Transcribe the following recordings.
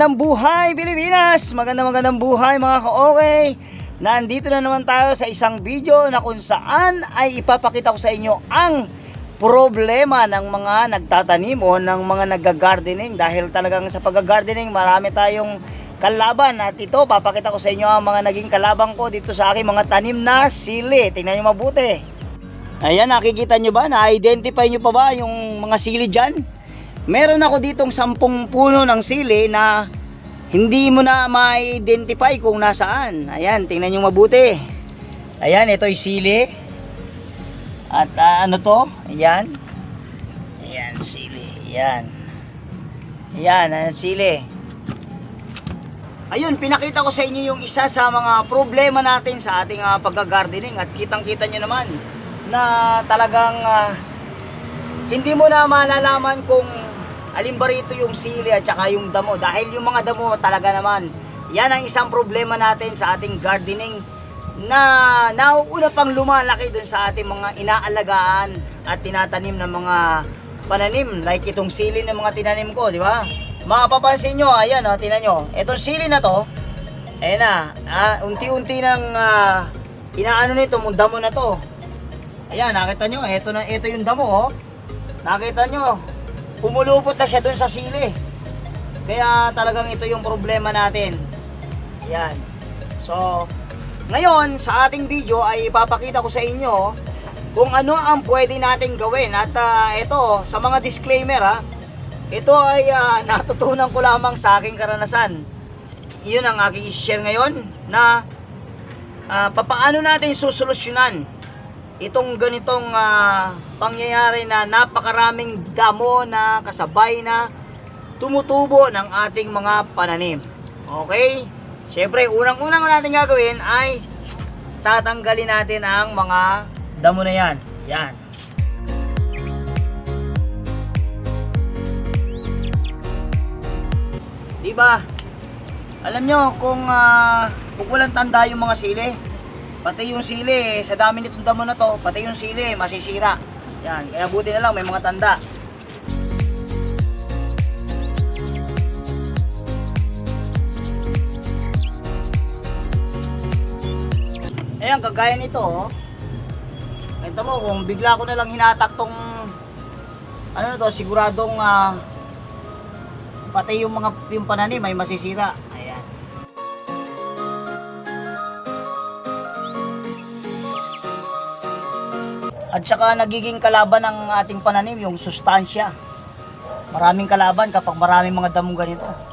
magandang buhay Pilipinas! Magandang magandang buhay mga ka-okay! Nandito na naman tayo sa isang video na kung saan ay ipapakita ko sa inyo ang problema ng mga nagtatanim o ng mga nagga-gardening dahil talagang sa pagga-gardening marami tayong kalaban at ito papakita ko sa inyo ang mga naging kalabang ko dito sa aking mga tanim na sili. Tingnan nyo mabuti. Ayan, nakikita nyo ba? Na-identify nyo pa ba yung mga sili dyan? Meron ako ditong sampung puno ng sili na hindi mo na ma-identify kung nasaan. Ayan, tingnan nyo mabuti. Ayan, ito yung sili. At ah, ano to? Ayan. Ayan, sili. Ayan. Ayan, ayan, sili. Ayun, pinakita ko sa inyo yung isa sa mga problema natin sa ating uh, pagga-gardening at kitang-kita nyo naman na talagang ah, hindi mo na malalaman kung alin rito yung sili at saka yung damo? Dahil yung mga damo talaga naman. Yan ang isang problema natin sa ating gardening na nauuna pang lumalaki dun sa ating mga inaalagaan at tinatanim ng mga pananim. Like itong sili ng mga tinanim ko di ba? Mapapansin nyo ayan o tinan nyo. Itong sili na to ayan na ah, unti-unti nang ah, inaano nito mong damo na to. Ayan nakita nyo ito na ito yung damo oh. Nakita nyo pumulupot na siya dun sa sili. Kaya talagang ito yung problema natin. Yan. So, ngayon sa ating video ay ipapakita ko sa inyo kung ano ang pwede nating gawin. At ah, ito, sa mga disclaimer ha, ito ay ah, natutunan ko lamang sa aking karanasan. Yun ang aking i-share ngayon na ah, papaano natin susolusyonan itong ganitong ah, pangyayari na napakaraming damo na kasabay na tumutubo ng ating mga pananim. Okay? Siyempre, unang-unang natin gagawin ay tatanggalin natin ang mga damo na yan. Yan. Diba? Alam nyo, kung, ah, kung walang tanda yung mga sili, pati yung sili, sa dami nitong damo na to, pati yung sili, masisira. Yan, kaya buti na lang may mga tanda. Ayan, kagaya nito, oh. Ito mo, kung bigla ko na lang hinatak tong, ano na to, siguradong, ah, pati yung mga, yung pananim ay masisira. At saka nagiging kalaban ng ating pananim yung sustansya. Maraming kalaban kapag maraming mga damong ganito.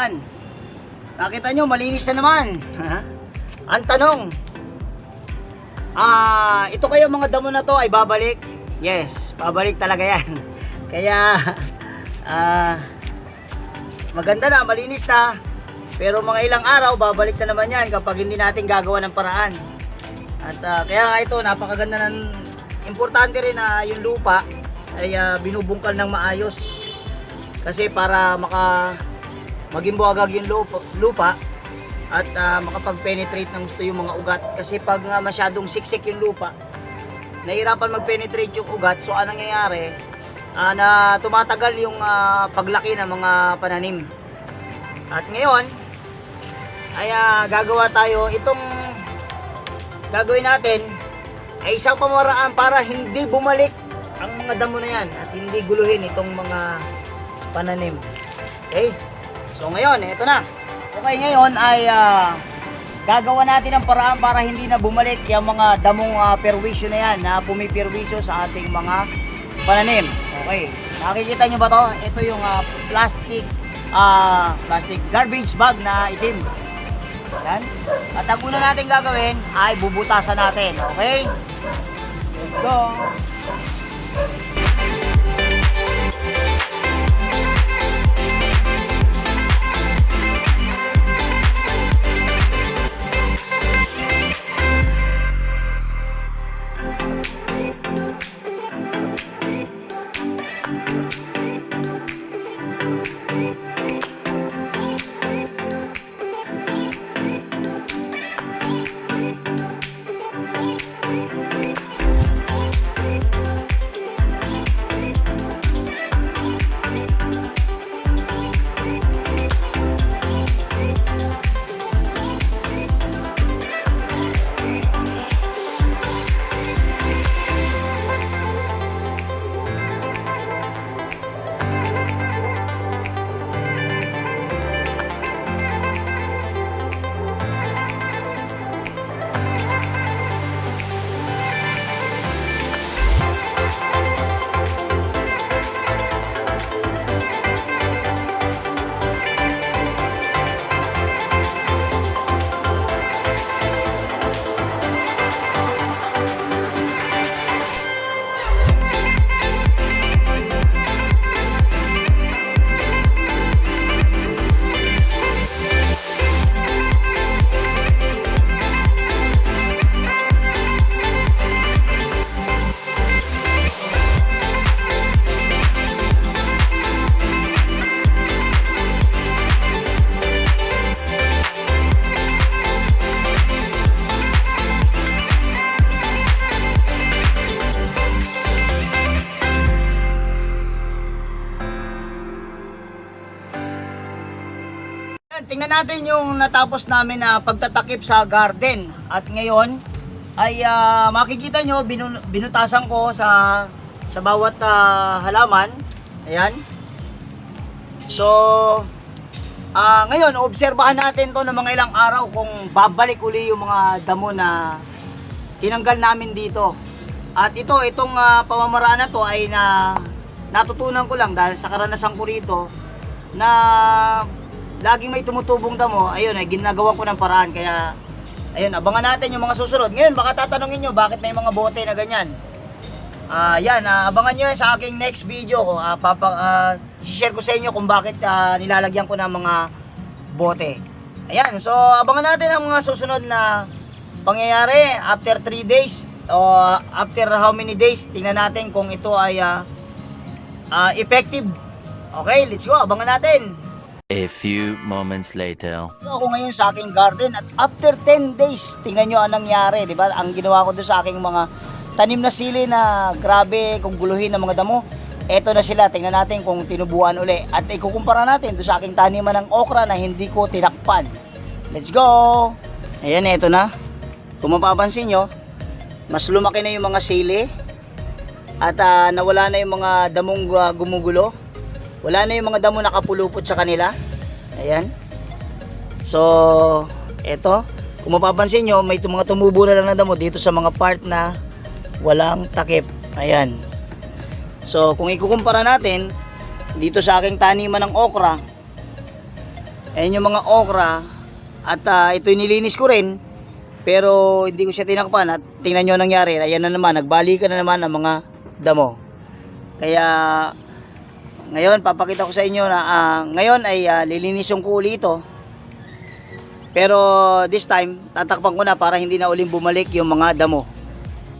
Yan. Nakita nyo, malinis na naman. Ang tanong, ah, ito kayo mga damo na to ay babalik? Yes, babalik talaga yan. Kaya, ah, maganda na, malinis na. Pero mga ilang araw, babalik na naman yan kapag hindi natin gagawa ng paraan. At ah, kaya ito, napakaganda ng, importante rin na yung lupa ay ah, binubungkal ng maayos. Kasi para maka maging buwagag yung lupa, lupa at ah, makapag-penetrate ng gusto yung mga ugat. Kasi pag nga masyadong siksik yung lupa nahirapan mag-penetrate yung ugat. So anong nangyayari? Ah, na tumatagal yung ah, paglaki ng mga pananim. At ngayon ay ah, gagawa tayo itong gagawin natin ay isang pamaraan para hindi bumalik ang mga damo na yan at hindi guluhin itong mga pananim. Okay So ngayon, eto na. Okay, ngayon ay ah, gagawa natin ang paraan para hindi na bumalik yung mga damong uh, perwisyo na yan na pumipirwisyo sa ating mga pananim. Okay, nakikita nyo ba to? Ito yung ah, plastic ah, plastic garbage bag na itim. Yan. At ang una natin gagawin ay bubutasan natin. Okay? Let's go! Natin yung natapos namin na pagtatakip sa garden. At ngayon, ay ah, makikita nyo, binu- binutasan ko sa sa bawat ah, halaman. Ayan. So, ah ngayon, obserbahan natin to ng mga ilang araw kung babalik uli yung mga damo na tinanggal namin dito. At ito, itong ah, pamamaraan na to ay na natutunan ko lang dahil sa karanasan ko rito na laging may tumutubong damo, ayun ay ginagawa ko ng paraan kaya ayun abangan natin yung mga susunod. Ngayon baka tatanungin nyo bakit may mga bote na ganyan. Ah, yan, ah, abangan nyo sa aking next video ko. Ah, papa, ah, share ko sa inyo kung bakit ah, nilalagyan ko ng mga bote. Ayan, so abangan natin ang mga susunod na pangyayari after 3 days o after how many days. Tingnan natin kung ito ay ah, ah, effective. Okay, let's go. Abangan natin. A few moments later. So, ako ngayon sa aking garden at after 10 days, tingnan nyo ang nangyari, di ba? Ang ginawa ko doon sa aking mga tanim na sili na grabe kung guluhin ng mga damo. Eto na sila, tingnan natin kung tinubuan uli. At ikukumpara natin doon sa aking taniman ng okra na hindi ko tinakpan. Let's go! Ayan, eto na. Kung mapapansin nyo, mas lumaki na yung mga sili at ah, nawala na yung mga damong ah, gumugulo. Wala na yung mga damo nakapulupot sa kanila. Ayan. So, eto. Kung mapapansin nyo, may mga tumubo na lang na damo dito sa mga part na walang takip. Ayan. So, kung ikukumpara natin, dito sa aking taniman ng okra, ayan yung mga okra, at ah, ito nilinis ko rin, pero hindi ko siya tinakpan at tingnan nyo ang nangyari, ayan na naman, nagbalikan na naman ang mga damo. Kaya, ngayon, papakita ko sa inyo na ah, ngayon ay uh, lilinisin ko uli ito. Pero this time, tatakpan ko na para hindi na uling bumalik yung mga damo.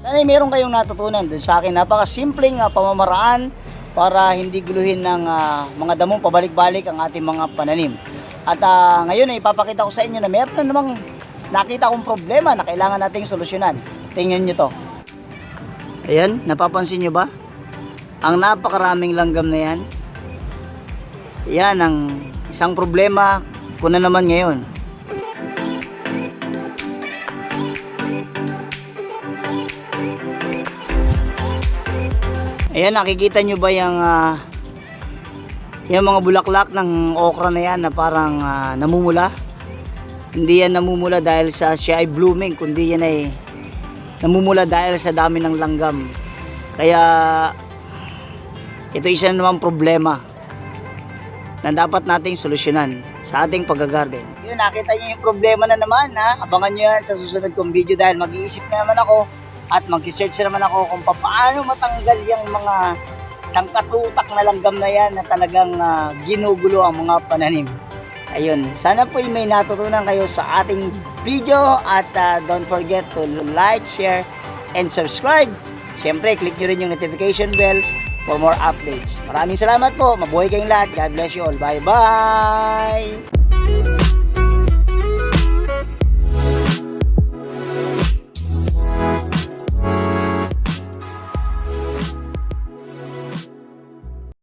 Sana meron kayong natutunan dun sa akin. Napaka-simpleng ah, pamamaraan para hindi guluhin ng ah, mga damong pabalik-balik ang ating mga pananim. At ah, ngayon ay ipapakita ko sa inyo na meron na namang nakita kong problema na kailangan nating solusyonan. Tingnan nyo to. Ayan, napapansin nyo ba? Ang napakaraming langgam na yan. Yan ang isang problema ko na naman ngayon. Ayan, nakikita nyo ba yung ah, yung mga bulaklak ng okra na yan na parang ah, namumula? Hindi yan namumula dahil sa siya ay blooming, kundi yan ay namumula dahil sa dami ng langgam. Kaya ito isa na naman problema na dapat nating solusyonan sa ating pag-garden. Yun, nakita niyo yung problema na naman ha. Abangan niyo yan sa susunod kong video dahil mag-iisip na naman ako at mag-search naman ako kung paano matanggal yung mga sangkatutak na langgam na yan na talagang ah, ginugulo ang mga pananim. Ayun, sana po may natutunan kayo sa ating video at ah, don't forget to like, share, and subscribe. Siyempre, click nyo rin yung notification bell for more updates. Maraming salamat po. Mabuhay kayong lahat. God bless you all. Bye-bye!